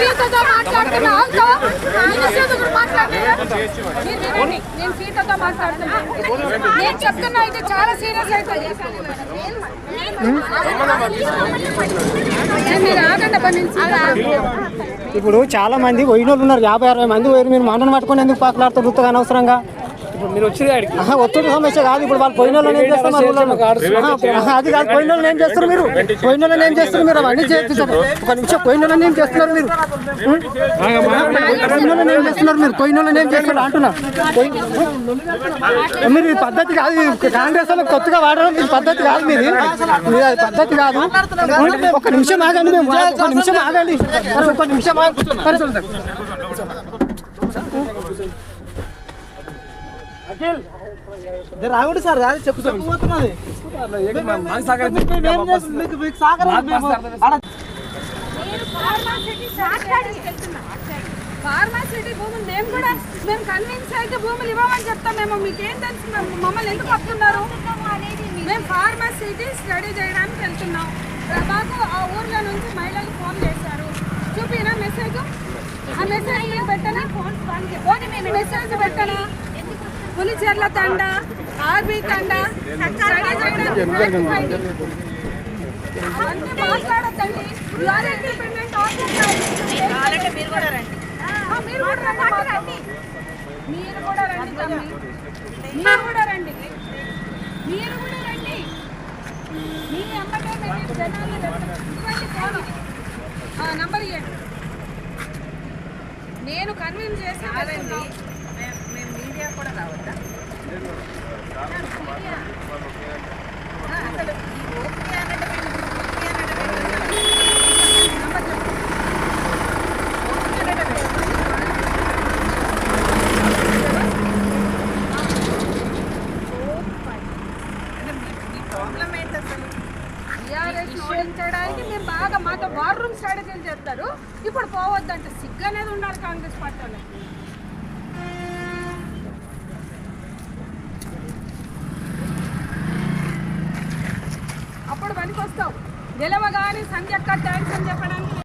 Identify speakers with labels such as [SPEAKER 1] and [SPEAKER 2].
[SPEAKER 1] సీతతో మాట్లాడుతున్నా నేను సీతతో మాట్లాడుతున్నా. నేను చెప్తున్నా ఇది చాలా సీరియస్ అవుతుంది మీరు ఆగండి
[SPEAKER 2] ఇప్పుడు చాలా మంది పోయిన ఉన్నారు. యాభై అరవై మంది పోయి మీరు మాటను పట్టుకొని ఎందుకు పాకలాడుతూ గుర్తుగా అనవసరంగా.
[SPEAKER 3] మీరు వచ్చి ఆడికి
[SPEAKER 2] ఒత్తిడి సమస్య కాదు. ఇప్పుడు వాళ్ళు పోయిన వాళ్ళని ఏం చేస్తారు మరి అది కాదు పోయిన వాళ్ళని ఏం చేస్తారు మీరు? పోయిన వాళ్ళని ఏం చేస్తారు మీరు? అవన్నీ చేస్తారు ఒక నిమిషం పోయిన వాళ్ళని ఏం చేస్తున్నారు మీరు? పోయిన వాళ్ళని ఏం చేస్తున్నారు మీరు? పోయిన వాళ్ళని ఏం చేస్తున్నారు? అంటున్నా. మీరు ఈ పద్ధతి కాదు. కాంగ్రెస్ వాళ్ళకి కొత్తగా వాడడం ఇది పద్ధతి కాదు మీది. మీది అది పద్ధతి కాదు. ఒక నిమిషం ఆగండి మేము. ఒక నిమిషం ఆగండి. ఒక నిమిషం ఆగండి. అరే. రాగుడు సార్ అది చెప్పు చెప్పబోతున్నది
[SPEAKER 1] ఫార్మాసిటీ భూములు మేము కూడా మేము కన్విన్స్ అయితే భూములు ఇవ్వమని చెప్తాం మేము. మీకేం తెలుసు మేము? మమ్మల్ని ఎందుకు వస్తున్నారు? మేము ఫార్మాసిటీ స్టడీ చేయడానికి వెళ్తున్నాం. ప్రభాకు ఆ ఊర్లో నుంచి మహిళలు ఫోన్ చేశారు. చూపినా మెసేజ్ ఆ మెసేజ్ పెట్టనా? నేను మెసేజ్ పెట్టనా? పులిచెర్ల తండ ఆర్బీ తండ స్టడీ చేయడానికి అవన్నీ మాట్లాడొద్దండి. You are independent మీరు కూడా రండి. మీరు కూడా రండి మీరు కూడా రండి. మీరు కూడా రండి. మీ అమ్మటే మేము జనాన్ని ఇవ్వండి ఫోను. ఆ, నంబర్ ఇవ్వండి నేను కన్విన్స్ చేసి అసలు ఈ ఓకే అన్నట్టు ఓడించడానికి మేము బాగా మాతో వార్ రూమ్ స్ట్రాటజీలు చేస్తారు. ఇప్పుడు పోవద్దంటే సిగ్గు అనేది ఉండాలి కాంగ్రెస్ పార్టీ వాళ్ళకి. కూడా పనికి వస్తావు గెలవగానే సంధ్యక్క థ్యాంక్స్ అని చెప్పడానికి